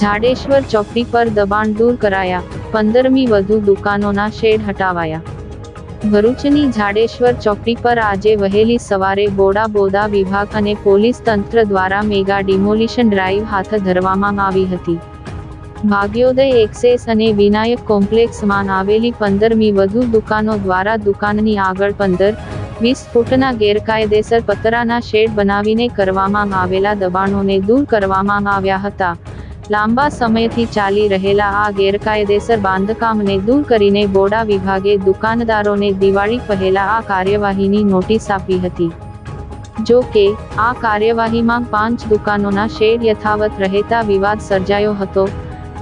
જાડેશ્વર ચોકડી પર દબાણ દૂર કરાયા. પંદરમી વધુ દુકાનોના શેડ હટાવાયા. ભરૂચની જાડેશ્વર ચોકડી પર આજે વહેલી સવારે બોડા બોદા વિભાગ અને પોલીસ તંત્ર દ્વારા મેગા ડિમોલિશન ડ્રાઈવ હાથ ધરવામાં આવી હતી. ભાગ્યોદય એક્સેસ અને વિનાયક કોમ્પ્લેક્સમાં આવેલી પંદરમી વધુ દુકાનો દ્વારા દુકાનની આગળ પંદર, વીસ ફૂટના ગેરકાયદેસર પતરાના શેડ બનાવીને કરવામાં આવેલા દબાણોને દૂર કરવામાં આવ્યા હતા. લાંબા સમયથી ચાલી રહેલા આ ગેરકાયદેસર બાંધકામને દૂર કરીને બોડા વિભાગે દુકાનદારોને દિવાળી પહેલા આ કાર્યવાહીની નોટિસ આપી હતી. જો કે, આ કાર્યવાહીમાં પાંચ દુકાનોના શેડ યથાવત રહેતા વિવાદ સર્જાયો હતો.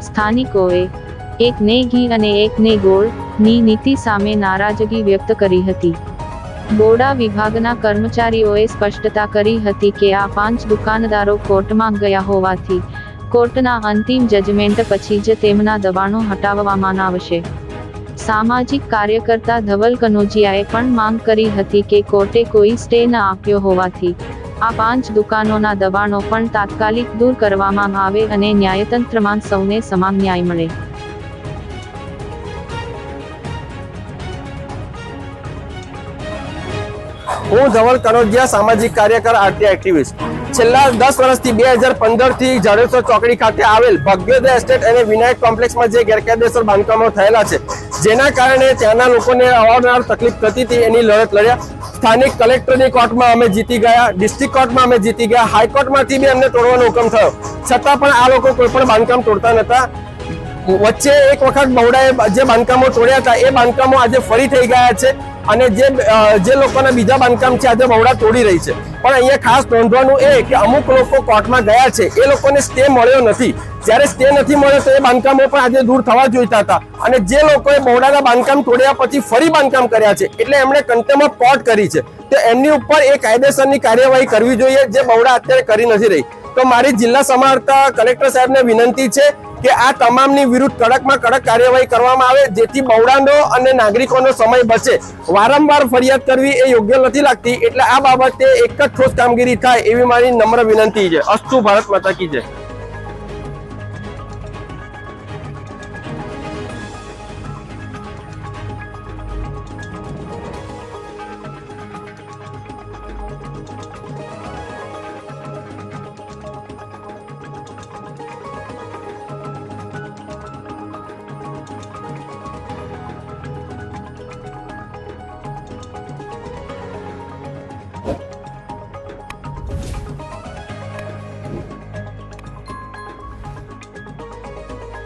સ્થાનિકોએ એક ને ઘી અને એક ને ગોળની નીતિ સામે નારાજગી વ્યક્ત કરી હતી. બોડા વિભાગના કર્મચારીઓએ સ્પષ્ટતા કરી હતી કે આ પાંચ દુકાનદારો કોર્ટમાં ગયા હોવાથી કોર્ટના અંતિમ જજમેન્ટ પછી જ તેમના દબાણો હટાવવામાં આવશે. સામાજિક કાર્યકર્તા ધવલ કનોજિયાએ પણ માંગ કરી હતી કે કોર્ટે કોઈ સ્ટે ન આપ્યો હોવાથી, આ પાંચ દુકાનોના દબાણો પણ તાત્કાલિક દૂર કરવામાં આવે અને ન્યાયતંત્રમાં સૌને સમાન ન્યાય મળે. હું ધવલ કનોજિયા, સામાજિક કાર્યકર આરટીઆઈ એક્ટિવિસ્ટ છેલ્લા દસ વર્ષથી બે હજાર પંદરથી જાડેશ્વર ચોકડી ખાતે આવેલ ભગ્યોદય એસ્ટેટ અને વિનાયક કોમ્પ્લેક્સમાં જે ગેરકાયદેસર બાંધકામો થયેલા છે, જેના કારણે ત્યાંના લોકોને અવારનવાર તકલીફ થતી હતી, એની લડત લડ્યા. સ્થાનિક કલેક્ટરની કોર્ટમાં અમે જીતી ગયા, ડિસ્ટ્રિક્ટ કોર્ટમાં અમે જીતી ગયા, હાઈકોર્ટમાંથી બી અમને તોડવાનો હુકમ થયો. છતાં પણ આ લોકો કોઈ પણ બાંધકામ તોડતા નતા વચ્ચે એક વખત બહુડાએ જે બાંધકામો તોડ્યા હતા, એ બાંધકામો આજે ફરી થઈ ગયા છે. અને જે જે લોકોના બીજા બાંધકામ છે, આજે બહુડા તોડી રહી છે. પણ અહીંયા ખાસ નોંધવાનું એ કે અમુક લોકો કોર્ટમાં ગયા છે. એ લોકોને સ્ટે મળ્યો નથી. જ્યારે સ્ટે નથી મળ્યો તો એ બાંધકામો પણ આજે દૂર થવા જોઈતા હતા. અને જે લોકોએ બહુડાના બાંધકામ તોડ્યા પછી ફરી બાંધકામ કર્યા છે, એટલે એમણે કન્ટેમ ઓફ કોર્ટ કરી છે. તો એમની ઉપર એ કાયદેસરની કાર્યવાહી કરવી જોઈએ, જે બહુડા અત્યારે કરી નથી રહી. તો મારી જિલ્લા સમારતા કલેક્ટર સાહેબને વિનંતી છે કે આ તમામની વિરુદ્ધ કડકમાં કડક કાર્યવાહી કરવામાં આવે, જેથી બહુડાનો અને નાગરિકોનો સમય બચે. વારંવાર ફરિયાદ કરવી એ યોગ્ય નથી લાગતી, એટલે આ બાબતે એક જ ઠોસ કામગીરી થાય એવી મારી નમ્ર વિનંતી છે. અસ્તુ ભારત માતા કી જય.